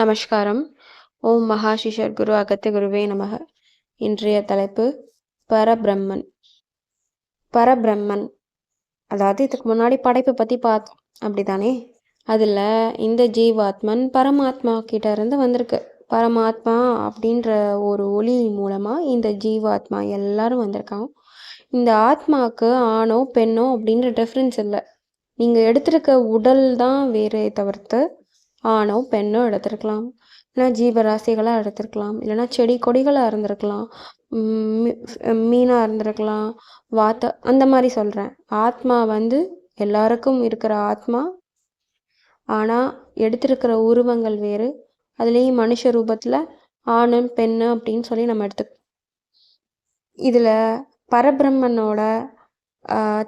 நமஸ்காரம். ஓம் மகாஷிஷர் குரு அகத்திய குருவே நமக. இன்றைய தலைப்பு பரபிரம்மன். பரபிரம்மன். அதாவது இதுக்கு முன்னாடி படைப்பை பற்றி பார்த்தோம். அப்படிதானே அதில் இந்த ஜீவாத்மன் பரமாத்மா கிட்ட இருந்து வந்திருக்கு. பரமாத்மா அப்படின்ற ஒரு ஒளி மூலமாக இந்த ஜீவாத்மா எல்லாரும் வந்திருக்காங்க. இந்த ஆத்மாவுக்கு ஆணோ பெண்ணோ அப்படின்ற டிஃப்ரென்ஸ் இல்லை. நீங்கள் எடுத்திருக்க உடல் தான் வேறே தவிர்த்து ஆணோ பெண்ணோ எடுத்திருக்கலாம். இல்லைனா ஜீவராசிகளாக எடுத்திருக்கலாம். இல்லைனா செடி கொடிகளாக இருந்திருக்கலாம். மீனாக இருந்திருக்கலாம். வாத்த அந்த மாதிரி சொல்கிறேன் ஆத்மா வந்து எல்லாருக்கும் இருக்கிற ஆத்மா. ஆனால் எடுத்திருக்கிற உருவங்கள் வேறு. அதுலேயும் மனுஷ ரூபத்தில் ஆணும் பெண்ணு அப்படின்னு சொல்லி நம்ம எடுத்து இதில் பரபிரம்மனோட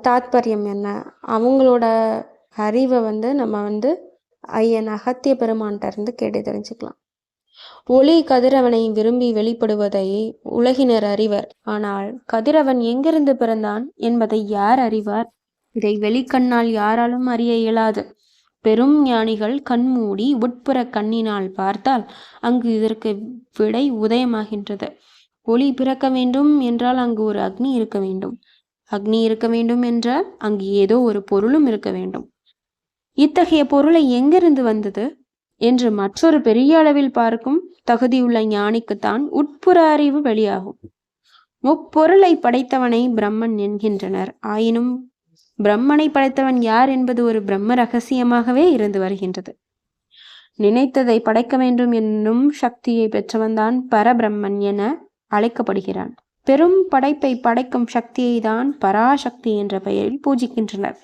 தாத்பரியம் என்ன? அவங்களோட அறிவை வந்து நம்ம வந்து ஐயன் அகத்திய பெருமான்கிட்ட இருந்து கேட்டு தெரிஞ்சுக்கலாம். ஒளி கதிரவனை விரும்பி வெளிப்படுவதை உலகினர் அறிவர். ஆனால் கதிரவன் எங்கிருந்து பிறந்தான் என்பதை யார் அறிவார்? இதை வெளிக்கண்ணால் யாராலும் அறிய இயலாது. பெரும் ஞானிகள் கண்மூடி உட்புற கண்ணினால் பார்த்தால் அங்கு இதற்கு விடை உதயமாகின்றது. ஒளி பிறக்க வேண்டும் என்றால் அங்கு ஒரு அக்னி இருக்க வேண்டும். அக்னி இருக்க வேண்டும் என்றால் அங்கு ஏதோ ஒரு பொருளும் இருக்க வேண்டும். இத்தகைய பொருளை எங்கிருந்து வந்தது? என்று மற்றொரு பெரிய அளவில் பார்க்கும் தகுதியுள்ள ஞானிக்குத்தான் உட்புற அறிவு வெளியாகும். முப்பொருளை படைத்தவனை பிரம்மன் என்கின்றனர். ஆயினும் பிரம்மனை படைத்தவன் யார் என்பது ஒரு பிரம்ம ரகசியமாகவே இருந்து வருகின்றது. நினைத்ததை படைக்க வேண்டும் என்னும் சக்தியை பெற்றவன்தான் பரபிரம்மன் என அழைக்கப்படுகிறான். பெரும் படைப்பை படைக்கும் சக்தியை தான் பராசக்தி என்ற பெயரில் பூஜிக்கின்றனர்.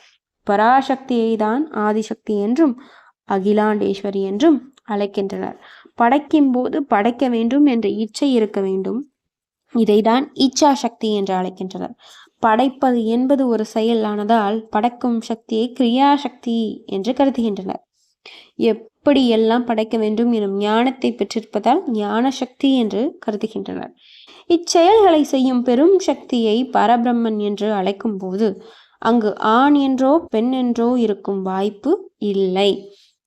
பராசக்தியை தான் ஆதிசக்தி என்றும் அகிலாண்டேஸ்வரி என்றும் அழைக்கின்றனர். படைக்கும் போது படைக்க வேண்டும் என்ற இச்சை இருக்க வேண்டும். இதைதான் இச்சா சக்தி என்று அழைக்கின்றனர். படைப்பது என்பது ஒரு செயலானதால் படைக்கும் சக்தியை கிரியாசக்தி என்று கருதுகின்றனர். எப்படி எல்லாம் படைக்க வேண்டும் எனும் ஞானத்தை பெற்றிருப்பதால் ஞான சக்தி என்று கருதுகின்றனர். இச்செயல்களை செய்யும் பெரும் சக்தியை பரபிரம்மன் என்று அழைக்கும் போது அங்கு ஆண் என்றோ பெண் என்றோ இருக்கும் வாய்ப்பு இல்லை.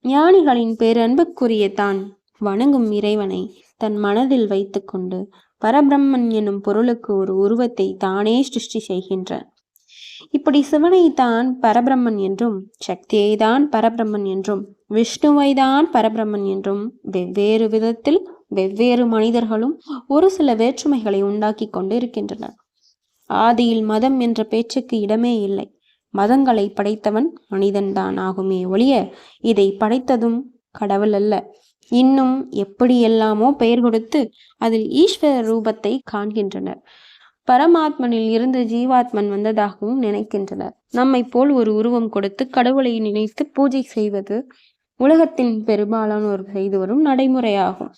ஞானிகளின் பேரன்புக்குரிய தான் வணங்கும் இறைவனை தன் மனதில் வைத்துக்கொண்டு பரபிரம்மன் எனும் பொருளுக்கு ஒரு உருவத்தை தானே சிருஷ்டி செய்கின்றான் இப்படி சிவனை தான் பரபிரம்மன் என்றும் சக்தியை தான் பரபிரம்மன் என்றும் விஷ்ணுவை தான் பரபிரம்மன் என்றும் வெவ்வேறு விதத்தில் வெவ்வேறு மனிதர்களும் ஒரு சில வேற்றுமைகளை உண்டாக்கி கொண்டு இருக்கின்றனர் ஆதியில் மதம் என்ற பேச்சுக்கு இடமே இல்லை. மதங்களை படைத்தவன் மனிதன்தான் ஆகுமே ஒழிய இதை படைத்ததும் கடவுள் அல்ல. இன்னும் எப்படியெல்லாமோ பெயர் கொடுத்து அதில் ஈஸ்வர ரூபத்தை காண்கின்றனர். பரமாத்மனில் இருந்து ஜீவாத்மன் வந்ததாகவும் நினைக்கின்றனர். நம்மை போல் ஒரு உருவம் கொடுத்து கடவுளை நினைத்து பூஜை செய்வது உலகத்தின் பெரும்பாலானோர் செய்து வரும் நடைமுறையாகும்.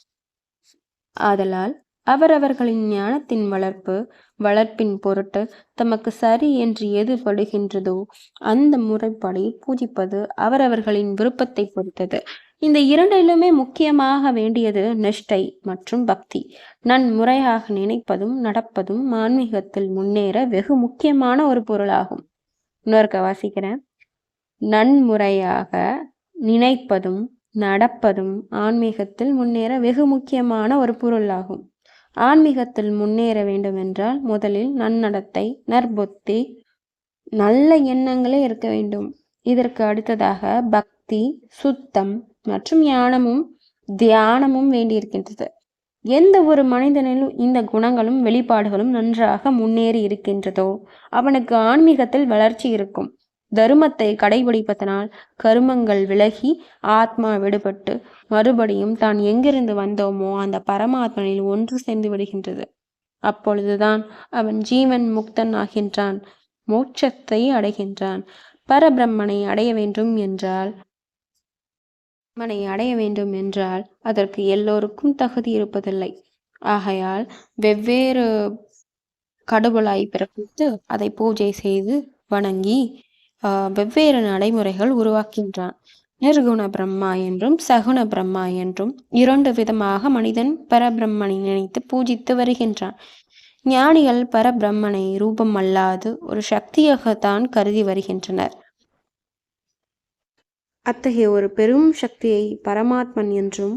ஆதலால் அவரவர்களின் ஞானத்தின் வளர்ப்பு வளர்ப்பின் பொருட்டு தமக்கு சரி என்று எது படுகின்றதோ அந்த முறைப்படி பூஜிப்பது அவரவர்களின் விருப்பத்தை பொறுத்தது. இந்த இரண்டிலுமே முக்கியமாக வேண்டியது நிஷ்டை மற்றும் பக்தி. நன்முறையாக நினைப்பதும் நடப்பதும் ஆன்மீகத்தில் முன்னேற வெகு முக்கியமான ஒரு பொருளாகும். இன்னொருக்க வாசிக்கிறேன். நன்முறையாக நினைப்பதும் நடப்பதும் ஆன்மீகத்தில் முன்னேற வெகு முக்கியமான ஒரு பொருளாகும். ஆன்மீகத்தில் முன்னேற வேண்டுமென்றால் முதலில் நன்னடத்தை நற்புத்தி நல்ல எண்ணங்களே இருக்க வேண்டும். இதற்கு அடுத்ததாக பக்தி சுத்தம் மற்றும் ஞானமும் தியானமும் வேண்டியிருக்கின்றது. எந்த ஒரு மனிதனிலும் இந்த குணங்களும் வெளிப்பாடுகளும் நன்றாக முன்னேறி இருக்கின்றதோ அவனுக்கு ஆன்மீகத்தில் வளர்ச்சி இருக்கும். தருமத்தை கடைபிடிப்பதனால் கருமங்கள் விலகி ஆத்மா விடுபட்டு மறுபடியும் தான் எங்கிருந்து வந்தோமோ அந்த பரமாத்மனில் ஒன்று சேர்ந்து விடுகின்றது. அப்பொழுதுதான் அவன் ஜீவன் முக்தன் ஆகின்றான் மோட்சத்தை அடைகின்றான். பரபிரம்மனை அடைய வேண்டும் என்றால் மனை அடைய வேண்டும் என்றால் அதற்கு எல்லோருக்கும் தகுதி இருப்பதில்லை. ஆகையால் வெவ்வேறு கடவுளாய் பிறப்பித்து அதை பூஜை செய்து வணங்கி வெவ்வேறு நடைமுறைகள் உருவாக்கின்றான். நிர்குண பிரம்மா என்றும் சகுண பிரம்மா என்றும் இரண்டு விதமாக மனிதன் பரபிரம்மனை நினைத்து பூஜித்து வருகின்றான். ஞானிகள் பரபிரம்மனை ரூபம் அல்லாது ஒரு சக்தியாகத்தான் கருதி வருகின்றனர். அத்தகைய ஒரு பெரும் சக்தியை பரமாத்மன் என்றும்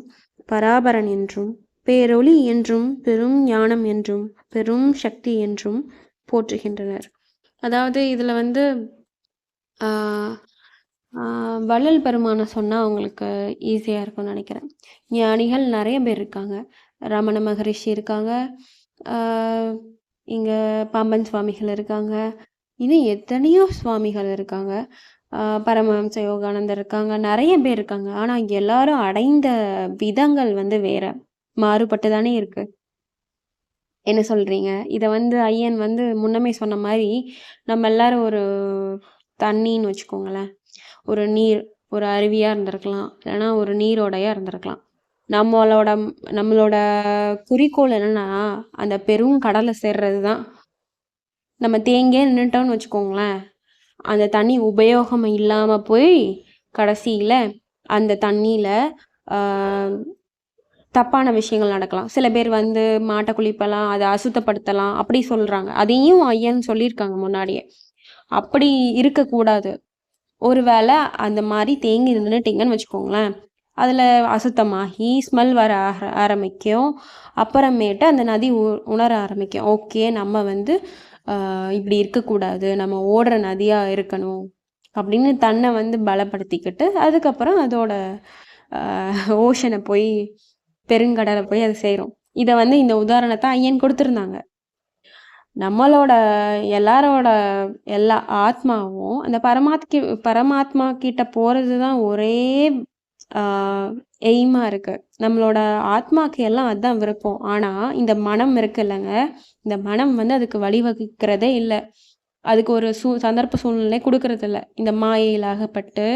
பராபரன் என்றும் பேரொளி என்றும் பெரும் ஞானம் என்றும் பெரும் சக்தி என்றும் போற்றுகின்றனர். அதாவது இதில் வந்து வள்ளல் பெருமானை சொன்னால் அவங்களுக்கு ஈஸியாக இருக்கும்னு நினைக்கிறேன். ஞானிகள் நிறைய பேர் இருக்காங்க. ரமண மகரிஷி இருக்காங்க. இங்கே பாம்பன் சுவாமிகள் இருக்காங்க. இன்னும் எத்தனையோ சுவாமிகள் இருக்காங்க. பரமஹம்ச யோகானந்தர் இருக்காங்க. நிறைய பேர் இருக்காங்க. ஆனால் எல்லாரும் அடைந்த விதங்கள் வந்து வேற. மாறுபட்டு தானே இருக்கு. என்ன சொல்றீங்க? இதை வந்து ஐயன் வந்து முன்னமே சொன்ன மாதிரி நம்ம எல்லாரும் ஒரு தண்ணின்னு வச்சுக்கோங்களேன். ஒரு நீர் ஒரு அருவியாக இருந்திருக்கலாம். இல்லைன்னா ஒரு நீரோடையாக இருந்திருக்கலாம். நம்மளோட நம்மளோட குறிக்கோள் என்னன்னா அந்த பெரும் கடலை சேர்றது தான் நம்ம தேங்கே நின்றுட்டோம்னு வச்சுக்கோங்களேன். அந்த தண்ணி உபயோகம் இல்லாமல் போய் கடைசியில் அந்த தண்ணியில் தப்பான விஷயங்கள் நடக்கலாம். சில பேர் வந்து மாட்டை குளிப்பலாம் அதை அசுத்தப்படுத்தலாம் அப்படி சொல்கிறாங்க அதையும் ஐயன்னு சொல்லியிருக்காங்க முன்னாடியே. அப்படி இருக்கக்கூடாது. ஒருவேளை அந்த மாதிரி தேங்கி நின்றுட்டிங்கன்னு வச்சுக்கோங்களேன் அதில் அசுத்தமாகி ஸ்மெல் வர ஆர- ஆரம்பிக்கும். அப்புறமேட்டு அந்த நதி உ- உணர ஆரம்பிக்கும். ஓகே நம்ம வந்து இப்படி இருக்கக்கூடாது நம்ம ஓடுற நதியாக இருக்கணும் அப்படின்னு தன்னை வந்து பலப்படுத்திக்கிட்டு அதுக்கப்புறம் அதோட ஓஷனை போய் பெருங்கடலை போய் அது செய்கிறோம் இதை வந்து இந்த உதாரணத்தை ஐயன் கொடுத்துருந்தாங்க. நம்மளோட எல்லாரோட எல்லா ஆத்மாவும் அந்த பரமாத்கி பரமாத்மா கிட்ட போகிறது தான் ஒரே எய்மாக இருக்கு. நம்மளோட ஆத்மாக்கு எல்லாம் அதுதான் விருப்பம். ஆனால் இந்த மனம் இருக்கு இல்லைங்க இந்த மனம் வந்து அதுக்கு வழிவகுக்கிறதே இல்லை. அதுக்கு ஒரு சூ சந்தர்ப்ப சூழ்நிலை கொடுக்கறதில்ல. இந்த மாயையில் அகப்பட்டு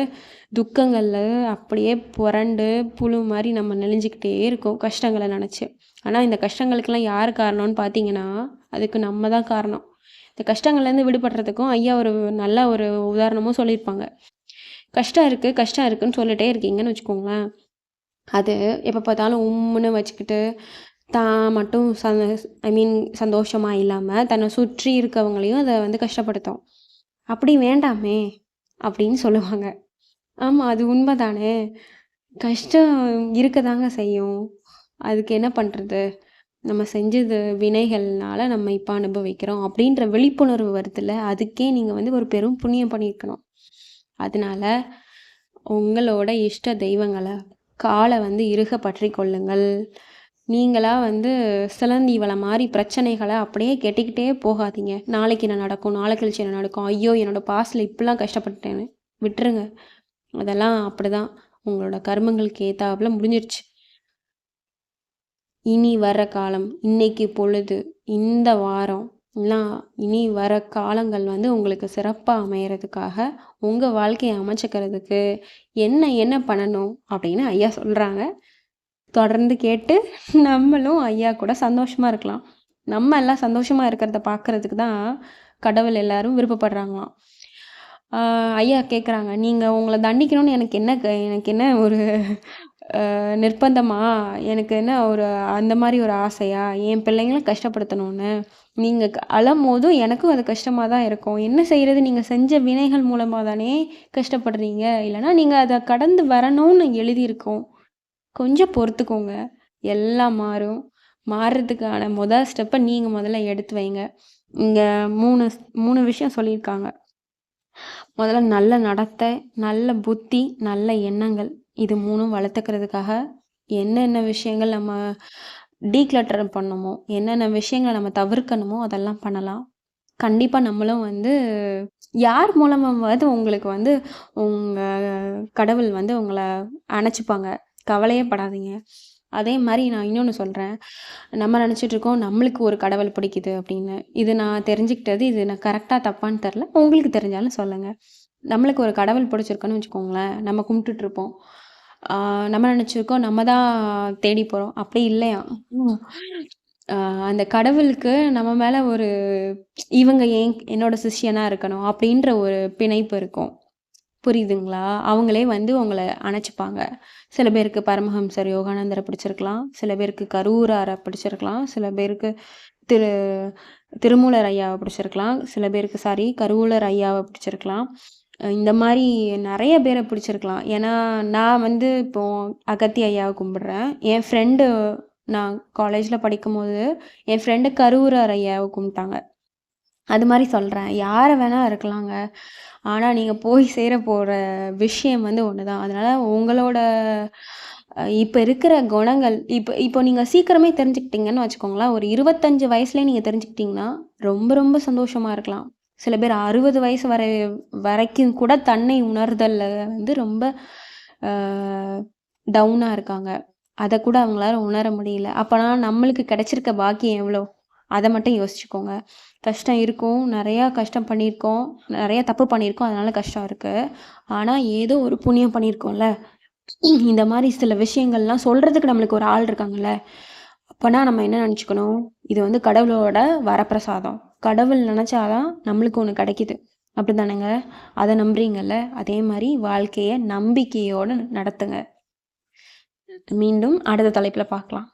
துக்கங்களில் அப்படியே புரண்டு புழு மாதிரி நம்ம நெளிஞ்சுக்கிட்டே இருக்கோம் கஷ்டங்களை நினச்சி. ஆனால் இந்த கஷ்டங்களுக்கெல்லாம் யார் காரணம்னு பார்த்தீங்கன்னா அதுக்கு நம்ம தான் காரணம். இந்த கஷ்டங்கள்லேருந்து விடுபடுறதுக்கும் ஐயா ஒரு நல்ல ஒரு உதாரணமும் சொல்லியிருப்பாங்க. கஷ்டம் இருக்குது கஷ்டம் இருக்குன்னு சொல்லிட்டே இருக்கீங்கன்னு வச்சுக்கோங்களேன். அது எப்போ பார்த்தாலும் உம்முன்னு வச்சுக்கிட்டு தான் மட்டும் சந்த ஐ மீன் சந்தோஷமாக இல்லாமல் தன்னை சுற்றி இருக்கவங்களையும் அதை வந்து கஷ்டப்படுத்தும். அப்படி வேண்டாமே அப்படின்னு சொல்லுவாங்க. ஆமாம் அது உண்மைதானே? கஷ்டம் இருக்க தாங்க செய்யும். அதுக்கு என்ன பண்ணுறது நம்ம செஞ்சது வினைகள்னால நம்ம இப்போ அனுபவிக்கிறோம். அப்படின்ற விழிப்புணர்வு வருதுல அதுக்கே நீங்கள் வந்து ஒரு பெரும் புண்ணியம் பண்ணியிருக்கணும். அதனால உங்களோட இஷ்ட தெய்வங்களை காலை வந்து இறுக பற்றி கொள்ளுங்கள். நீங்களாக வந்து சிலந்தி வலை மாதிரி பிரச்சனைகளை அப்படியே கெட்டிக்கிட்டே போகாதீங்க. நாளைக்கு என்ன நடக்கும்? நாளை கழிச்சு என்ன நடக்கும்? ஐயோ என்னோட பாஸ்டில் இப்படிலாம் கஷ்டப்பட்டேன்னு விட்டுருங்க. அதெல்லாம் அப்படிதான். உங்களோட கர்மங்களுக்கு ஏத்தாப்புல முடிஞ்சிருச்சு. இனி வர காலம் இன்னைக்கு பொழுது இந்த வாரம் எல்லாம் இனி வர காலங்கள் வந்து உங்களுக்கு சிறப்பாக அமையறதுக்காக உங்கள் வாழ்க்கையை அமைச்சிக்கிறதுக்கு என்ன என்ன பண்ணணும் அப்படின்னு ஐயா சொல்கிறாங்க தொடர்ந்து கேட்டு நம்மளும் ஐயா கூட சந்தோஷமாக இருக்கலாம். நம்ம எல்லாம் சந்தோஷமாக இருக்கிறத பார்க்குறதுக்கு தான் கடவுள் எல்லாரும் விருப்பப்படுறாங்களாம். ஐயா கேட்குறாங்க நீங்கள் உங்களை தண்டிக்கணும்னு எனக்கு என்ன க- எனக்கு என்ன ஒரு நிர்பந்தமா? எனக்கு என்ன ஒரு அந்த மாதிரி ஒரு ஆசையா? என் பிள்ளைங்களை கஷ்டப்படுத்தணும்னு. நீங்கள் அழும் போதும் எனக்கும் அது கஷ்டமாக தான் இருக்கும். என்ன செய்கிறது நீங்கள் செஞ்ச வினைகள் மூலமாக தானே கஷ்டப்படுறீங்க. இல்லைன்னா நீங்கள் அதை கடந்து வரணும்னு எழுதியிருக்கோம். கொஞ்சம் பொறுத்துக்கோங்க. எல்லாம் மாறும். மாறுறதுக்கான முதல் ஸ்டெப்பை நீங்கள் முதல்ல எடுத்து வைங்க. இங்கே மூணு மூணு விஷயம் சொல்லியிருக்காங்க. முதல்ல நல்ல நடத்தை நல்ல புத்தி நல்ல எண்ணங்கள். இது மூணும் வளர்த்துக்கிறதுக்காக என்னென்ன விஷயங்கள் நம்ம டீக்ளட்டர் பண்ணணுமோ என்னென்ன விஷயங்களை நம்ம தவிர்க்கணுமோ அதெல்லாம் பண்ணலாம். கண்டிப்பாக நம்மளும் வந்து யார் மூலமாவது உங்களுக்கு வந்து உங்கள் கடவுள் வந்து உங்களை அணைச்சிப்பாங்க. கவலையே படாதீங்க. அதே மாதிரி நான் இன்னொன்று சொல்கிறேன் நம்ம நினச்சிட்டு இருக்கோம் நம்மளுக்கு ஒரு கடவுள் பிடிக்குது அப்படின்னு. இது நான் தெரிஞ்சுக்கிட்டது இது நான் கரெக்டாக தப்பான்னு தெரில உங்களுக்கு தெரிஞ்சாலும் சொல்லுங்கள் நம்மளுக்கு ஒரு கடவுள் பிடிச்சிருக்குன்னு வச்சுக்கோங்களேன். நம்ம கும்பிட்டுட்ருப்போம் நம்ம நினச்சிருக்கோம் நம்ம தான் தேடி போகிறோம் அப்படி இல்லையா? அந்த கடவுளுக்கு நம்ம மேலே ஒரு இவங்க ஏன் என்னோட சிஷ்யனாக இருக்கணும் அப்படின்ற ஒரு பிணைப்பு இருக்கும். புரியுதுங்களா? அவங்களே வந்து உங்களை அணைச்சிப்பாங்க. சில பேருக்கு பரமஹம்சர் யோகானந்தரை பிடிச்சிருக்கலாம். சில பேருக்கு கரூராரை பிடிச்சிருக்கலாம். சில பேருக்கு திரு திருமூலர் ஐயாவை பிடிச்சிருக்கலாம். சில பேருக்கு சாரி கருவூலர் ஐயாவை பிடிச்சிருக்கலாம். இந்த மாதிரி நிறைய பேரை பிடிச்சிருக்கலாம். ஏன்னா நான் வந்து இப்போ அகத்தி ஐயாவை கும்பிட்றேன். என் ஃப்ரெண்டு நான் காலேஜில் படிக்கும்போது என் ஃப்ரெண்டு கரூரார் ஐயாவை கும்பிட்டாங்க. அது மாதிரி சொல்கிறேன் யாரை வேணால் இருக்கலாங்க. ஆனால் நீங்கள் போய் சேர போகிற விஷயம் வந்து ஒன்று தான் அதனால் உங்களோட இப்போ இருக்கிற குணங்கள் இப்போ இப்போ நீங்கள் சீக்கிரமே தெரிஞ்சுக்கிட்டீங்கன்னு வச்சுக்கோங்களேன். ஒரு இருபத்தஞ்சு வயசுலேயே நீங்கள் தெரிஞ்சுக்கிட்டிங்கன்னா ரொம்ப ரொம்ப சந்தோஷமாக இருக்கலாம். சில பேர் அறுபது வயசு வரை வரைக்கும் கூட தன்னை உணர்தலில் வந்து ரொம்ப டவுனாக இருக்காங்க. அதை கூட அவங்களால உணர முடியல. அப்போனா நம்மளுக்கு கிடைச்சிருக்க பாக்கியம் எவ்வளோ? அதை மட்டும் யோசிச்சுக்கோங்க. கஷ்டம் இருக்கும். நிறையா கஷ்டம் பண்ணியிருக்கோம். நிறையா தப்பு பண்ணியிருக்கோம். அதனால கஷ்டம் இருக்குது ஆனால் ஏதோ ஒரு புண்ணியம் பண்ணியிருக்கோம்ல. இந்த மாதிரி சில விஷயங்கள்லாம் சொல்கிறதுக்கு நம்மளுக்கு ஒரு ஆள் இருக்காங்கல்ல. அப்போனா நம்ம என்ன நினச்சிக்கணும்? இது வந்து கடவுளோட வரப்பிரசாதம். கடவுள் நினச்சாதான் நம்மளுக்கு ஒன்று கிடைக்கிது. அப்படி தானேங்க அதை நம்புறீங்கல்ல? அதே மாதிரி வாழ்க்கையை நம்பிக்கையோடு நடத்துங்க. மீண்டும் அடுத்த தலைப்பில் பார்க்கலாம்.